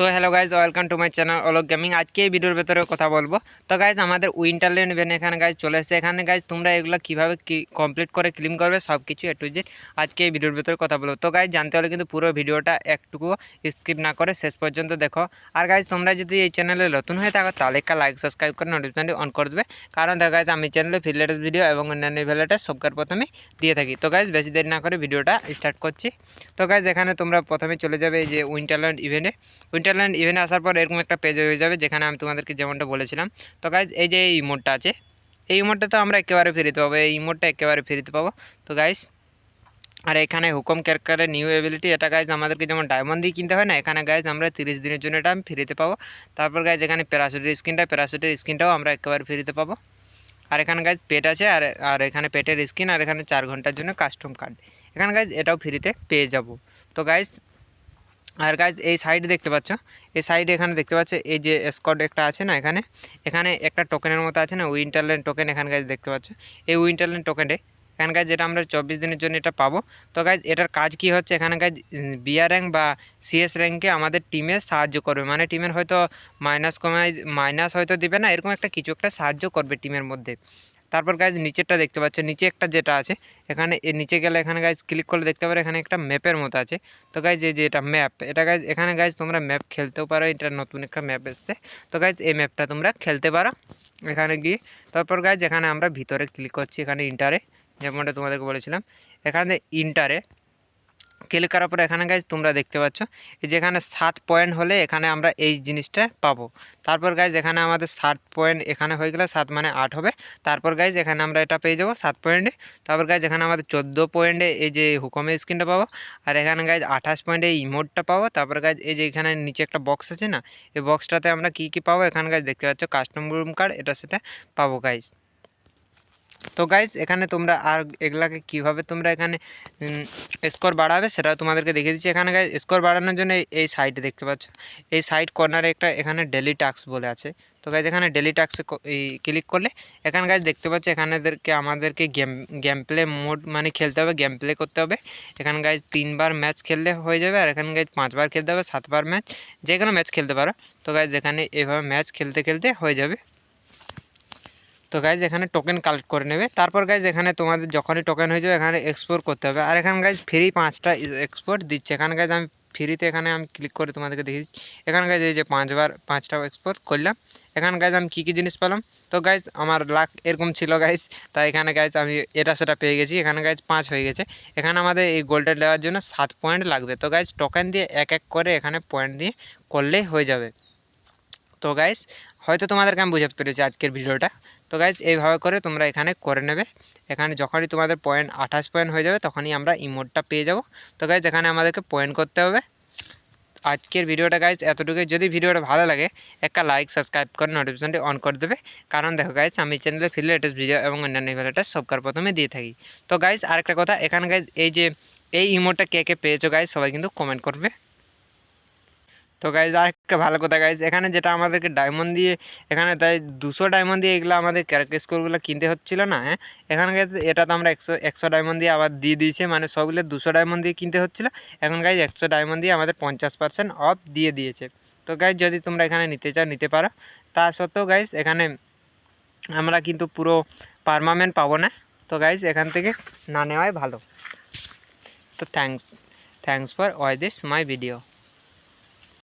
তো hello guys welcome to my channel Alok gaming আজকে এই ভিডিওর ভেতরে কথা বলব। তো গাইজ আমাদের উইন্টারল্যান্ড ইভেন্ট এখানে গাইজ চলে এসেছে। এখানে গাইজ তোমরা এগুলো কীভাবে কমপ্লিট করে ক্লিম করবে সব কিছু একটু যে আজকে এই ভিডিওর ভেতরে কথা বলব। তো গাইজ জানতে হলে কিন্তু পুরো ভিডিওটা একটুকু স্কিপ না করে শেষ পর্যন্ত দেখো। আর গাইজ তোমরা যদি এই চ্যানেলে নতুন হয়ে থাকো, তাহলে একটা লাইক সাবস্ক্রাইব করে নোটিফিকেশনটি অন করে দেবে। কারণ দেখা গাইজ আমি চ্যানেলে ফিলেটেস ভিডিও এবং অন্যান্য ভ্যালেটেস সবকার প্রথমে দিয়ে থাকি। তো গাইজ বেশি দেরি না করে ভিডিওটা স্টার্ট করছি। তো গাইজ এখানে তোমরা প্রথমে চলে যাবে এই যে উইন্টারল্যান্ড ইভেন্টে উইন্টারল্যান্ড ইভেন্টে আসার পর এরকম একটা পেজ হয়ে যাবে, যেখানে আমি তোমাদেরকে যেমনটা বলেছিলাম। তো গাইজ এই যে এই ইমোটটা আছে, এই ইমোটটা তো আমরা একেবারে ফ্রিতে পাবো, এই ইমোটটা একেবারে ফ্রিতে পাবো। তো গাইজ আর এখানে হুকম ক্যারকারের নিউ এবিলিটি এটা গাইজ আমাদেরকে যেমন ডায়মন্ড দিয়ে কিনতে হয় না, এখানে গাইজ আমরা তিরিশ দিনের জন্য এটা আমি ফ্রিতে পাবো। তারপর গাইজ এখানে প্যারাসুটের স্কিনটা প্যারাসুটের স্কিনটাও আমরা একেবারে ফ্রিতে পাবো। আর এখানে গাইজ পেট আছে, আর আর এখানে পেটের স্কিন আর এখানে চার ঘণ্টার জন্য কাস্টম কার্ড এখানে গাইজ এটাও ফ্রিতে পেয়ে যাব। তো গাইজ আর গাইজ এই সাইড দেখতে পাচ্ছ? এই সাইডে এখানে দেখতে পাচ্ছ, এই যে স্কট একটা আছে না এখানে? এখানে একটা টোকেনের মতো আছে না উইন্টারল্যান্ড টোকেন এখানে গাইজ দেখতে পাচ্ছ? এই উইন্টারল্যান্ড টোকেনে এখানে গাইজ যেটা আমরা চব্বিশ দিনের জন্য এটা পাবো। তো গাইজ এটার কাজ কি হচ্ছে? এখানে গাইজ বিআর র্যাঙ্ক বা সিএস র্যাঙ্কে আমাদের টিমে সাহায্য করবে। মানে টিমের হয়তো মাইনাস কমায় মাইনাস হয়তো দিবে না, এরকম একটা কিছু একটা সাহায্য করবে টিমের মধ্যে। তারপর গাইজ নিচেরটা দেখতে পাচ্ছ নিচে একটা যেটা আছে, এখানে নিচে গেলে এখানে গাইজ ক্লিক করলে দেখতে পারো এখানে একটা ম্যাপের মতো আছে। তো গাইজ এই যে এটা ম্যাপ এটা গাইজ এখানে গাইজ তোমরা ম্যাপ খেলতেও পারো, এটা নতুন একটা ম্যাপ এসছে। তো গাইজ এই ম্যাপটা তোমরা খেলতে পারো এখানে গিয়ে। তারপর গাইজ এখানে আমরা ভিতরে ক্লিক করছি এখানে ইন্টারে যেমনটা তোমাদেরকে বলেছিলাম। এখানে ইন্টারে ক্লিক করার পরে এখানে গাইজ তোমরা দেখতে পাচ্ছ, এই যেখানে সাত পয়েন্ট হলে এখানে আমরা এই জিনিসটা পাবো। তারপর গাইজ এখানে আমাদের সাত পয়েন্ট এখানে হয়ে গেলে সাত মানে আট হবে। তারপর গাইজ এখানে আমরা এটা পেয়ে যাব সাত পয়েন্টে তারপর গাইজ এখানে আমাদের চোদ্দ পয়েন্টে এই যে হুকমের স্ক্রিনটা পাবো। আর এখানে গাইজ আঠাশ পয়েন্টে এই ইমোটটা পাবো। তারপর গাইজ এই যে এখানে নিচে একটা বক্স আছে না, এই বক্সটাতে আমরা কী কী পাবো? এখানে গাইজ দেখতে পাচ্ছ কাস্টম রুম কার্ড এটার সাথে পাবো গাইজ তো গাইজ এখানে তোমরা আর এগুলাকে কীভাবে তোমরা এখানে স্কোর বাড়াবে সেটা তোমাদেরকে দেখিয়ে দিচ্ছি। এখানে গাইজ স্কোর বাড়ানোর জন্য এই সাইডে দেখতে পাচ্ছ। এই সাইড কর্নারে একটা এখানে ডেলি টাস্ক বলে আছে। তো গাইজ এখানে ডেলি টাস্কে ক্লিক করলে এখানে গাইজ দেখতে পাচ্ছ এখানেদেরকে, আমাদেরকে গেম গেম প্লে মোড মানে খেলতে হবে গেম প্লে করতে হবে। এখানে গাইজ তিনবার ম্যাচ খেললে হয়ে যাবে আর এখানে গাইজ পাঁচবার খেলতে হবে, সাতবার ম্যাচ যে কোনো ম্যাচ খেলতে পারো। তো গাইজ এখানে এভাবে ম্যাচ খেলতে খেলতে হয়ে যাবে। তো গাইজ এখানে টোকেন কালেক্ট করে নেবে। তারপর গাইজ এখানে তোমাদের যখনই টোকেন হয়ে যাবে, এখানে এক্সপোর্ট করতে হবে। আর এখানে গাইজ ফ্রি পাঁচটা এক্সপোর্ট দিচ্ছে। এখানে গাইজ আমি ফ্রিতে এখানে আমি ক্লিক করে তোমাদেরকে দেখি এখানে গাইজ এই যে পাঁচবার পাঁচটা এক্সপোর্ট করলাম। এখানে গাইজ আমি কী কী জিনিস পেলাম? তো গাইজ আমার লাক এরকম ছিল গাইজ তাই এখানে গাইজ আমি এটা সেটা পেয়ে গেছি। এখানে গাইজ পাঁচ হয়ে গেছে। এখানে আমাদের এই গোল্ডটা নেওয়ার জন্য সাত পয়েন্ট লাগবে। তো গাইজ টোকেন দিয়ে এক এক করে এখানে পয়েন্ট দিয়ে করলেই হয়ে যাবে। তো গাইজ হয়তো তোমাদেরকে আমি বোঝাতে পেরেছি আজকের ভিডিওটা তো গাইজ এইভাবে করে তোমরা এখানে করে নেবে। এখানে যখনই তোমাদের পয়েন্ট আঠাশ পয়েন্ট হয়ে যাবে, তখনই আমরা ইমোটটা পেয়ে যাব। তো গাইজ এখানে আমাদেরকে পয়েন্ট করতে হবে। আজকের ভিডিওটা গাইজ এতটুকু যদি ভিডিওটা ভালো লাগে, একটা লাইক সাবস্ক্রাইব করে নোটিফিকেশনটি অন করে দেবে। কারণ দেখো গাইজ আমি চ্যানেলে ফিল লেটেস্ট ভিডিও এবং অন্যান্য ভিডিওটা সবকার প্রথমে দিয়ে থাকি। তো গাইজ আরেকটা কথা, এখানে গাইজ এই যে, এই ইমোটটা কে কে পেয়েছ গাইজ সবাই কিন্তু কমেন্ট করবে। তো গাইজ আর একটা ভালো কথা গাইজ এখানে যেটা আমাদেরকে ডায়মন্ড দিয়ে, এখানে তাই দুশো ডায়মন্ড দিয়ে এগুলো আমাদের ক্যারেক্টার স্কোরগুলো কিনতে হচ্ছিল না হ্যাঁ? এখানে গাইজ এটা তো আমরা একশো একশো ডায়মন্ড দিয়ে আবার দিয়ে দিয়েছে মানে সবগুলো দুশো ডায়মন্ড দিয়ে কিনতে হচ্ছিল। এখন গাইজ একশো ডায়মন্ড দিয়ে আমাদের পঞ্চাশ পার্সেন্ট অফ দিয়ে দিয়েছে। তো গাইজ যদি তোমরা এখানে নিতে চাও, নিতে পারো। তা সত্ত্বেও গাইজ এখানে আমরা কিন্তু পুরো পারমানেন্ট পাবো না। তো গাইজ এখান থেকে না নেওয়াই ভালো। তো thanks thanks for why this my video